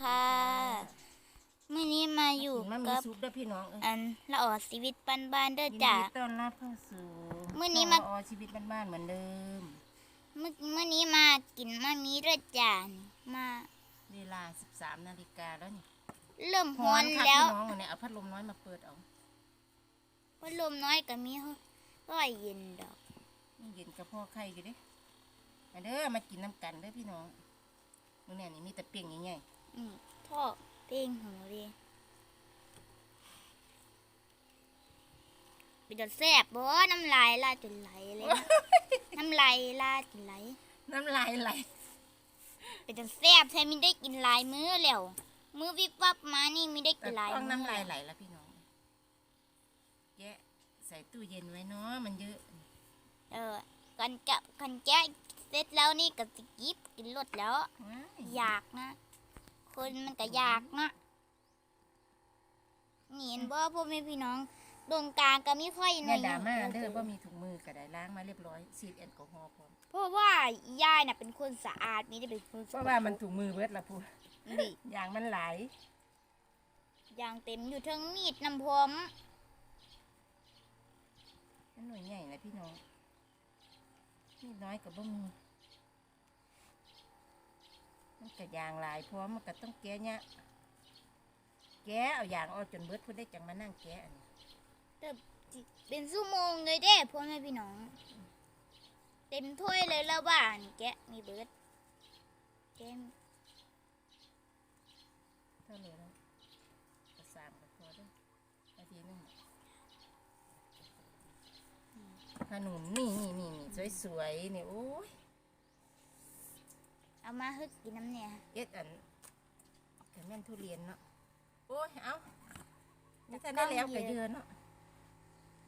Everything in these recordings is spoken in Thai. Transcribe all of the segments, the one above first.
ค่ะมื่อนี้มาอยู่มันมีกับซุปด้วยพี่น้องเอ้ยอันละออชีวิตปันบ้านๆเด้อยินจ้ะ ดีต้อนรับเข้าสู่มื้อนี้มา อชีวิตบ้านๆเหมือนเดิม เมื่อมื่อนี้มากินมามีเด้อจ้ะมาเวลา 13นาฬิกาแล้วนี่เริ่มฮ้อนค่ะแล้วพี่น้องเนี่ยเอาพัดลมน้อยมาเปิดเอาพัดลมน้อยก็มีร้อยเย็นดอก นี่เย็นกับพ่อไข่อยู่เดิมาเด้อมากินน้ำกันเด้อพี่น้องมื้อนี้นี่มีแต่เปียงใหญ่อื มท่อเป้งหูเลยเป็นจนแซ่บบ่น้ำลายลาดจนไหลเลยนะน้ำลายลาดจนไหลๆน้ำลายไหลเป็นจนแซ่บแท้มีได้กินหลายมื้อแล้วมื้อวิบวับมานี่มีได้แต่กินหลายต้องมื้อน้ำลายไหลแล้วพี่น้องแกะใส่ตู้เย็นไว้เนาะมันเยอะ เออกันจะกันแกะเสร็จแล้วนี่ก็สิกิบกินรสแล้วว้ายอยากนะ คนมันก็อยากนะนี่เห็นบ่พ่อแม่พี่น้องตรงกลางก็มีไฟหน่เนี่อยยดราม่าเด้อว่ามีถุงมือก็ได้ล้างมาเรียบร้อยฉีดแอลกอฮอล์พร้อมเพราะว่ายายน่ะเป็นคนสะอาดมีได้เป็นคนเพราะว่ามันถุงมือเบิดละพูดิอย่างมันไหลายอย่างเต็มอยู่เทั้งมีดน้ำพรมมันหน่วยใหญ่นะพี่น้องนี่น้อยกับบ่มี มันก็ยางหลายพร้อมมันก็ต้องแกะเนี่ยแกะเอาอย่างเอาจนเบิดเพื่อได้จังมานั่งแกะอันนี้เป็นชั่วโมงเลยเด้พ่อแม่พี่น้อง เต็มถ้วยเลยแล้วบ้านแกะมีเบิดแกะเท่าเลยแล้วกระสามกับพอเด้วยนาทีหนึงขนุนนี่นี่นี่นี่สวยๆนี่โอ้ย เอามาฮึกกินน้ำเนี่ยเอ็ดอันแม่นทุเรียนเนาะโอ้ยเอานี่ถ้าได้แล้วก็เยอะเนาะ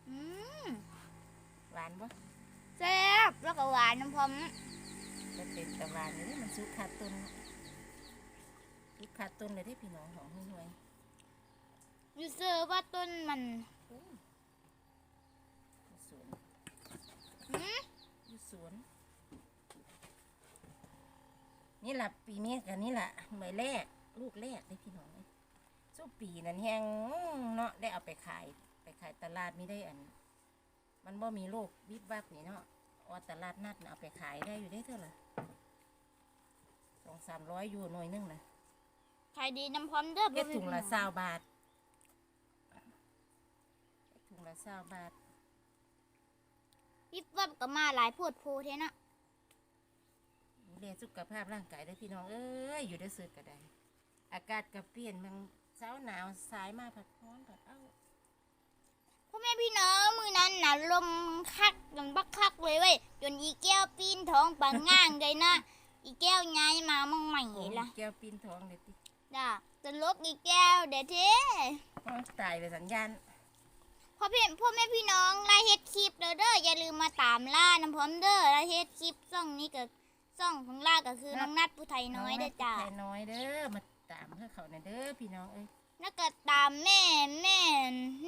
อืมหวานปะแซ่บแล้วก็หวานน้ำพรมจะเป็นตะหวานนี่มันซุกขาดต้นซุกขาดต้นเลยได้พี่น้องของห้วยอยู่เซอร์ว่าต้นมันๆโอ้ยอยู่สวนหืมอยู่สวน นี่แหละปีนี้กันนี่แหละใบแรก ลูกแรกได้พี่น้องเอ้ยสู้ปีนั้นแหงเนาะได้เอาไปขาย ไปขายตลาดไม่ได้อัน มันบ่มีโรควิบวับนี่เนาะว่าตลาดนัดน่ะเอาไปขายได้อยู่ได้เท่าไหร่สองสามร้อยอยู่หน่วยหนึงนะขายดีน้ำพรมเด้อเก็ดถุงละพ่อแม่พี่น้อเศร้าบาทเฮ็ดถุงละเศร้าบาทวิบวับก็มาหลายโพดโพเทนะ ดูแลสุขภาพร่างกายได้อพี่น้องเอ้ยอยู่ได้ซื้อก็ได้ อากาศก็เปลี่ยนบางเช้าหนาวสายมาผัดร้อนผัดเอ้าพ่อแม่พี่น้องมือนั้นน่ะลมคักจนบักคักเลยเว้ยจนอีแก้วปีนท้องปังง่างเลยนะ อีแก้วย้ายมามั่งใหม่โอ้ยละแก้วปีนทองเลยติจ้าจะลกอีแก้วเดี๋ยวเท่อ้าวตายไปสัญญาณพ่อพี่พ่อแม่พี่น้องไล่เฮ็ดคลิปเด้อเด้ออย่าลืมมาตามล่าน้ำพร้อมเด้อไล่เฮ็ดคลิปซ่องนี้ก็ ซ่องของล่าก็คือน้องนัดผู้ไทยน้อยเด้อจ้าไทยน้อยเด้อมาตามเพื่อเขาน่ะเด้อพี่น้องเอ้ยแล้วก็ตามแม่แม่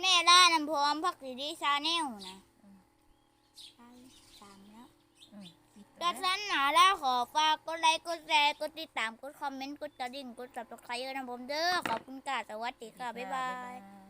แม่ล่าน้ำพร้อมพักดีดีชาแนลนะใช่ตามแล้วอืมปิดดัแล้วงนั้นหนาล่าขอฝากกดไลค์กดแชร์กดติดตามกดคอมเมนต์กดกระดิ่งกดจับตะไคร้กันนะผมเด้อขอบคุณค่ะสวัสดีค่ะบ๊ายบายบ๊ายบาย